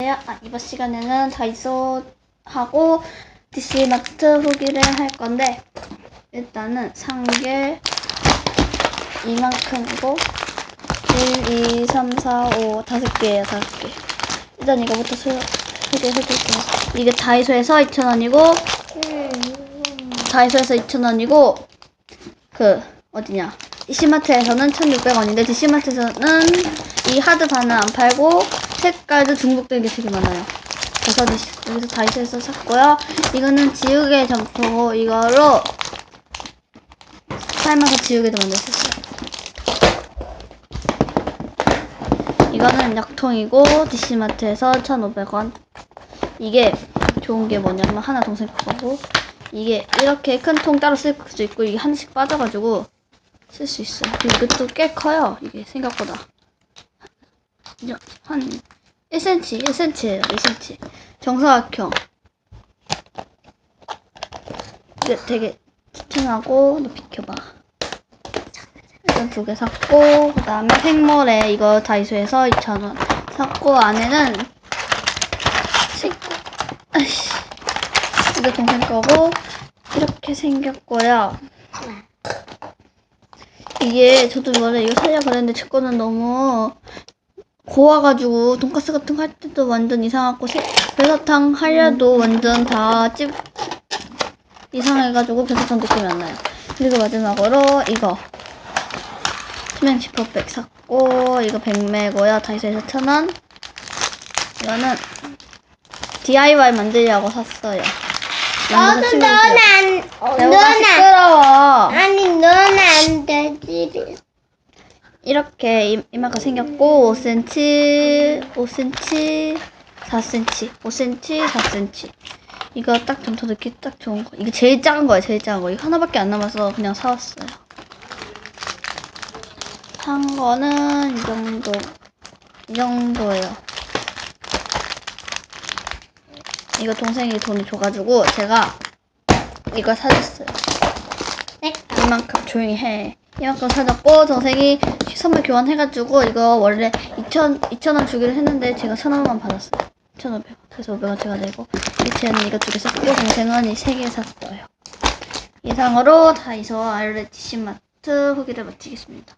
아, 이번 시간에는 다이소하고 DC마트 후기를 할 건데 일단은 산게 이만큼이고 1, 2, 3, 4, 5 다섯 개예요 다섯 개. 일단 이거부터 소, 소개해드릴게요. 이게 다이소에서 2,000원이고 다이소에서 2,000원이고 그 어디냐 DC마트에서는 1,600원인데 DC마트에서는 이 하드 반은 안 팔고 색깔도 중복된 게 되게 많아요. 그래서 여기서 다이소에서 샀고요. 이거는 지우개 점퍼고 이거로 삶아서 지우개도 만들 수 있어요. 이거는 약통이고 DC마트에서 1,500원. 이게 좋은 게 뭐냐면 하나 동생 거고 이게 이렇게 큰 통 따로 쓸 수도 있고 이게 하나씩 빠져가지고 쓸 수 있어요. 이것도 꽤 커요. 이게 생각보다. 한 1cm, 1cm예요. 1cm. 정사각형. 이게 되게 추천하고 너 비켜봐. 일단 두 개 샀고 그 다음에 생모래 이거 다이소에서 2,000원 샀고 안에는 식 아이씨 이거 동생 거고 이렇게 생겼고요. 이게 저도 원래 이거 살려 그랬는데 제 거는 너무 고와가지고 돈가스 같은 거 할 때도 완전 이상하고 새- 배사탕 하려도 완전 다 찝 이상해가지고 배사탕 느낌이 안 나요. 그리고 마지막으로 이거 투명 지퍼백 샀고 이거 100매고요. 다이소에서 1000원. 이거는 DIY 만들려고 샀어요. 너는 배우가 너는 시끄러워. 아니 너는 안 되지. 이렇게 이- 이만큼 생겼고 5cm, 5cm, 4cm, 5cm, 4cm. 이거 딱 점토 넣기 딱 좋은 거. 이게 제일 작은 거예요, 제일 작은 거. 이거 하나밖에 안 남아서 그냥 사왔어요. 산 거는 이 정도, 이 정도예요. 이거 동생이 돈을 줘가지고 제가 이거 사줬어요. 네. 이만큼 조용히 해. 이만큼 사줬고 동생이 선물 교환해가지고 이거 원래 2천 2천 원 주기로 했는데 제가 천 원만 받았어요. 1,500원. 그래서 500원 제가 내고 이체는 이거 두 개 샀고 동생은 이 세 개 샀어요. 이상으로 다이소 알레 DC마트 후기를 마치겠습니다.